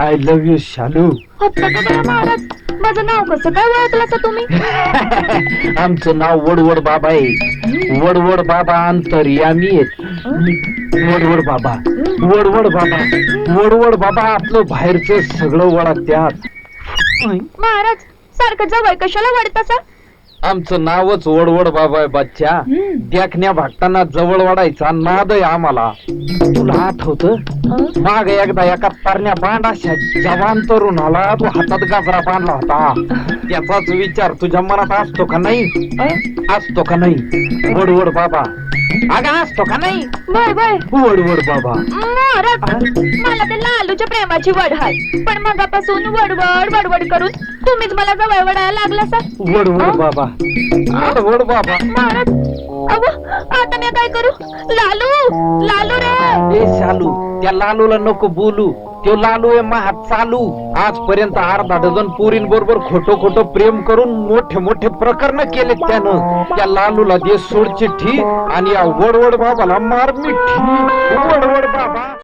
I love you शालू महाराज? माझं नाव कसं काय ओळखलं असं तुम्ही? आमचं नाव वडवड बाबा आहे. वडवड बाबा अंतर्यामी आहेत. वडवड बाबा. वडवड बाबा. वडवड बाबा आपलं बाहेरचं सगळं वडा त्यात. महाराज सारखं जवळ कशाला वाढतासा आमचं नावच वडवड बाबा आहे बच्चा. देखण्या भागताना जवळ वाढायचा नाद आहे आम्हाला. तुला आठवत? माग एकदा एका तरण्या बांडाशा जवान तरुणाला तू हातात गाजरा बांधला होता. त्याचाच विचार तुझ्या मनात असतो का नाही? असतो का नाही? वडवड बाबा. अगं असतो का नाही. बर बर वडवड बाबा. महाराज मला ते लालूच्या प्रेमाची वड आहे पण मगापासून वडवड वडवड करून तुम्हीच मला जवळ वडायला लागला सर वडवड बाबा. वडवड बाबा. महाराज अव आता मी काय करू? लालू लालू रे. ए शालू त्या लालूला नको बोलू. तो लालू आहे महा चालू. आजपर्यंत अर्धा डझन पोरीं बरोबर खोटं खोटो प्रेम करून मोठे मोठे प्रकरण केले त्यानं. त्या लालूला दे सोड चिठ्ठी आणि या वडवड बाबाला मार मिठी. वडवड बाबा.